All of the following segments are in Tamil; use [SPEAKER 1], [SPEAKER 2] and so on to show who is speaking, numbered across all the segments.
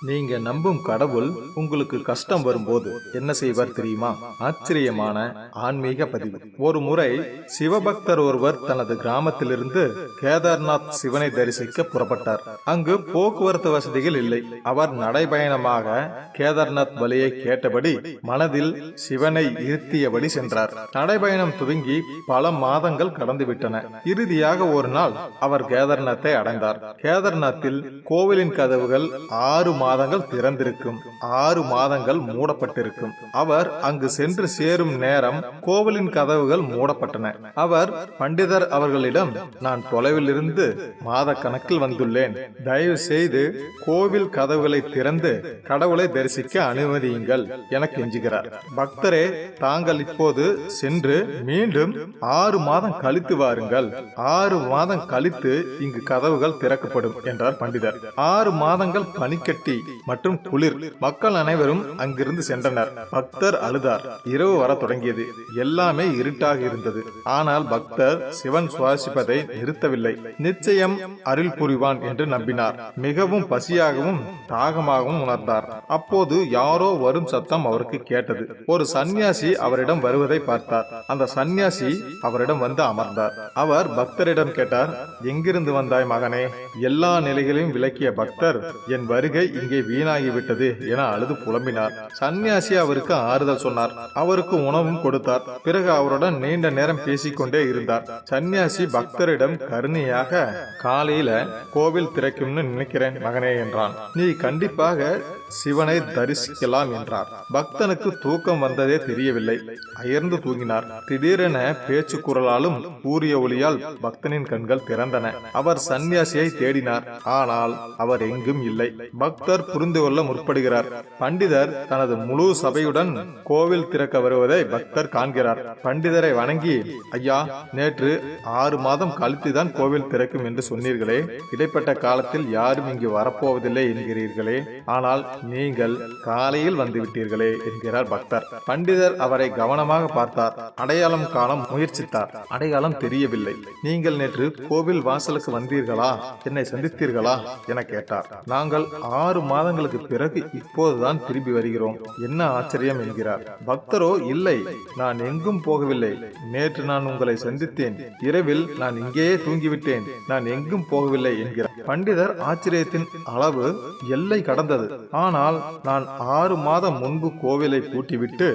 [SPEAKER 1] நீங்க நம்பும் கடவுள் உங்களுக்கு கஷ்டம் வரும்போது என்ன செய்வார் தெரியுமா? ஆச்சரியமான ஆன்மீக பதிவு. ஒரு முறை சிவபக்தர் ஒருவர் தனது கிராமத்திலிருந்து கேதார்நாத் சிவனை தரிசிக்க புறப்பட்டார். அங்கு போக்குவரத்து வசதிகள் இல்லை. அவர் நடைபயணமாக கேதார்நாத் வழியை கேட்டபடி மனதில் சிவனை இருத்தியபடி சென்றார். நடைபயணம் துவங்கி பல மாதங்கள் கடந்துவிட்டன. இறுதியாக ஒரு நாள் அவர் கேதார்நாத்தை அடைந்தார். கேதார்நாத்தில் கோவிலின் கதவுகள் ஆறு மாதங்கள் திறந்திருக்கும். ஆறு மாதங்கள் மூடப்பட்டிருக்கும். அவர் அங்கு சென்று சேரும் நேரம் கோவிலின் கதவுகள் மூடப்பட்டன. அவர் பண்டிதர் அவர்களிடம் நான் தொலைவில் இருந்து மாத கணக்கில் வந்துள்ளேன். தயவு செய்து கோவில் கதவுகளை திறந்து கடவுளை தரிசிக்க அனுமதியுங்கள் என கெஞ்சுகிறார். பக்தரே தாங்கள் இப்போது சென்று மீண்டும் ஆறு மாதம் கழித்து வாருங்கள். ஆறு மாதம் கழித்து இங்கு கதவுகள் திறக்கப்படும் என்றார் பண்டிதர். ஆறு மாதங்கள் பனிக்கட்டி மற்றும் குளிர். மக்கள் அனைவரும் அங்கிருந்து சென்றனர். பக்தர் அழுதார். இரவு வர தொடங்கியது. எல்லாமே இருட்டாக இருந்தது. ஆனால் பக்தர் சிவன் சுவாசிப்பதை நிறுத்தவில்லை. நிச்சயம் அருள் புரிவான் என்று நம்பினார். மிகவும் பசியாகவும் தாகமாகவும் உணர்ந்தார். அப்போது யாரோ வரும் சத்தம் அவருக்கு கேட்டது. ஒரு சந்நியாசி அவரிடம் வருவதை பார்த்தார். அந்த சந்நியாசி அவரிடம் வந்து அமர்ந்தார். அவர் பக்தரிடம் கேட்டார் எங்கிருந்து வந்தாய் மகனே? எல்லா நிலைகளையும் விளக்கிய பக்தர் என் வருகை இங்கே வீணாகிவிட்டது என அழுது புலம்பினார். சன்னியாசி அவருக்கு ஆறுதல் சொன்னார். அவருக்கு உணவும் கொடுத்தார். பிறகு அவருடன் நீண்ட நேரம் பேசிக்கொண்டே இருந்தார். சன்னியாசி பக்தரிடம் கருணையாக காலையில கோவில் திறக்கும்னு நினைக்கிறேன் மகனே என்றான். நீ கண்டிப்பாக சிவனை தரிசிக்கலாம் என்றார். பக்தனுக்கு தூக்கம் வந்ததே தெரியவில்லை. அயர்ந்து தூங்கினார். திடீரென பேச்சு குரலாலும் கூறிய ஒளியால் பக்தனின் கண்கள் திறந்தன. அவர் சன்னியாசியை தேடினார். ஆனால் அவர் எங்கும் இல்லை. பக்தர் புரிந்து கொள்ள முற்படுகிறார். பண்டிதர் தனது முழு சபையுடன் கோவில் திறக்க வருவதை பக்தர் காண்கிறார். பண்டிதரை வணங்கி ஐயா நேற்று ஆறு மாதம் கழித்துதான் கோவில் திறக்கும் என்று சொன்னீர்களே. இடைப்பட்ட காலத்தில் யாரும் இங்கு வரப்போவதில்லை என்கிறீர்களே. ஆனால் நீங்கள் காலையில் வந்து விட்டீர்களே என்கிறார் பக்தர். பண்டிதர் அவரை கவனமாக பார்த்தார். அடையாளம் காலம் முயற்சித்தார். அடையாளம் தெரியவில்லை. நீங்கள் நேற்று கோவில் வாசலுக்கு வந்தீர்களா? என்னை சந்தித்தீர்களா? என கேட்டார். நாங்கள் ஆறு மாதங்களுக்கு பிறகு இப்போதுதான் திரும்பி வருகிறோம். என்ன ஆச்சரியம் என்கிறார். பக்தரோ இல்லை. நான் எங்கும் போகவில்லை. நேற்று நான் உங்களை சந்தித்தேன். இரவில் நான் இங்கேயே தூங்கிவிட்டேன். நான் எங்கும் போகவில்லை என்கிறார். பண்டிதர் ஆச்சரியத்தின் அளவு எல்லை கடந்தது. ஆனால் நான் ஆறு மாதம் முன்பு கோவிலை பூட்டிவிட்டு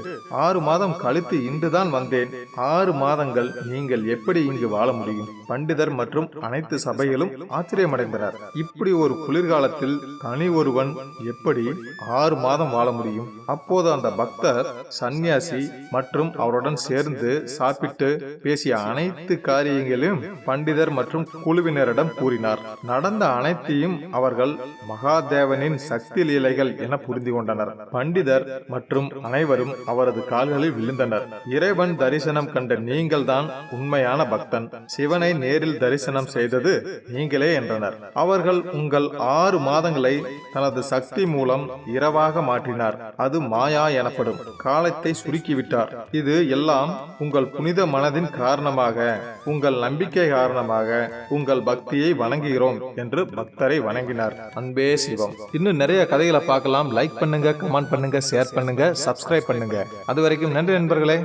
[SPEAKER 1] ஆறு மாதம் கழித்து இன்றுதான் வந்தேன். ஆறு மாதங்கள் நீங்கள் எப்படி இங்கு வாழ முடியும்? பண்டிதர் மற்றும் அனைத்து சபைகளும் ஆச்சரியமடைந்தனர். இப்படி ஒரு குளிர்காலத்தில் தனி ஒருவன் எப்படி ஆறு மாதம் வாழ முடியும்? அப்போது அந்த பக்தர் சந்நியாசி மற்றும் அவருடன் சேர்ந்து சாப்பிட்டு பேசிய அனைத்து காரியங்களையும் பண்டிதர் மற்றும் குழுவினரிடம் கூறினார். நடந்த அனைத்தையும் அவர்கள் மகாதேவனின் சக்தி லீலைகள் பிள்ளைகள் என புரிந்து கொண்டனர். பண்டிதர் மற்றும் அனைவரும் அவரது கால்களில் விழுந்தனர். இறைவன் தரிசனம் கண்ட நீங்கள்தான் உண்மையான பக்தன். சிவனை நேரில் தரிசனம் செய்தது நீங்களே என்றனர். அவர்கள் உங்கள் ஆறு மாதங்களை தனது சக்தி மூலம் இரவாக மாற்றினார். அது மாயா எனப்படும். காலத்தை சுருக்கிவிட்டார். இது எல்லாம் உங்கள் புனித மனதின் காரணமாக உங்கள் நம்பிக்கை காரணமாக உங்கள் பக்தியை வணங்குகிறோம் என்று பக்தரை வணங்கினார். அன்பே சிவம். இன்னும் நிறைய கதைகளை பார்க்கலாம். லைக் பண்ணுங்க கமெண்ட் பண்ணுங்க ஷேர் பண்ணுங்க சப்ஸ்கிரைப் பண்ணுங்க. அது வரைக்கும் நன்றி நண்பர்களே.